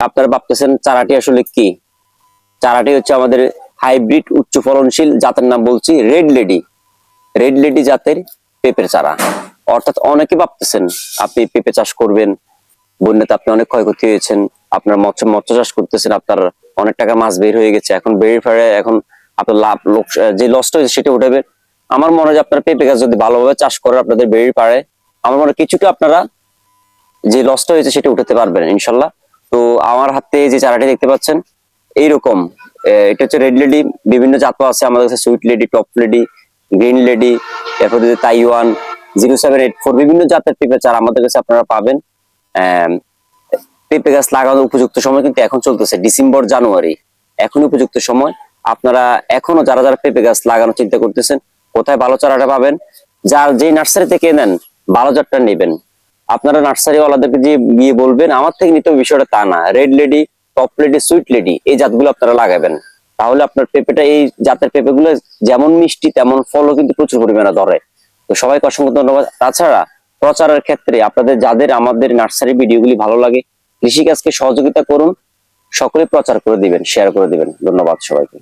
আপনারা ভাবতেছেন চারাটি আসলে কি? চারাটি হচ্ছে আমাদের হাইব্রিড উচ্চ ফলনশীল জাতের নাম বলছি রেড লেডি। রেড লেডি জাতের পেঁপের চারা। অর্থাৎ অনেকে ভাবতেছেন, আপনি পেঁপে চাষ করবেন, বন্যাতে আপনি অনেক ক্ষয়ক্ষতি হয়েছেন, আপনার মৎস্য মৎস্য চাষ করতেছেন, আপনার অনেক টাকা মাছ বের হয়ে গেছে, এখন বের ফেরে এখন আপনার লাভ, লোক- যে লসটা হয়েছে সেটা উঠাবে আমার মনে হয় যে আপনার পেঁপে গাছ যদি ভালোভাবে চাষ করে আপনাদের বেরিয়ে পারে। আমার মনে হয় কিছুটা আপনারা যে লসটা হয়েছে সেটা উঠাতে পারবেন, ইনশাল্লাহ। তো আমার হাতে যে চারাটি দেখতে পাচ্ছেন, এইরকম এটা হচ্ছে রেড লেডি বিভিন্ন জাতও আছে আমাদের কাছে sweet lady top lady green lady এরপর Taiwan zero seven eight four বিভিন্ন জাতের পেঁপে চারা আমাদের কাছে আপনারা পাবেন। পেঁপে গাছ লাগানোর উপযুক্ত সময় কিন্তু এখন চলতেছে, ডিসেম্বর, জানুয়ারি। এখন উপযুক্ত সময়। আপনারা এখনও যারা যারা পেঁপে গাছ লাগানোর চিন্তা করতেছেন, কোথায় ভালো চারাটা পাবেন, যার যে নার্সারি থেকে নেন, ভালো জাতটা নেবেন। আপনারা নার্সারি ওয়ালাদেরকে যে গিয়ে বলবেন, আমার থেকে নিতে বিষয়টা তা না। Red lady top lady sweet lady এই জাতগুলো আপনারা লাগাবেন। তাহলে আপনার পেঁপেটা, এই জাতের পেঁপেগুলো যেমন মিষ্টি, তেমন ফলও কিন্তু প্রচুর পরিমাণে ধরে। তো সবাইকে অসংখ্য ধন্যবাদ। তাছাড়া প্রচারের ক্ষেত্রে আপনাদের, যাদের আমাদের নার্সারি ভিডিওগুলি ভালো লাগে, কৃষিকাজকে সহযোগিতা করুন, সকলে প্রচার করে দিবেন শেয়ার করে দিবেন। ধন্যবাদ সবাইকে।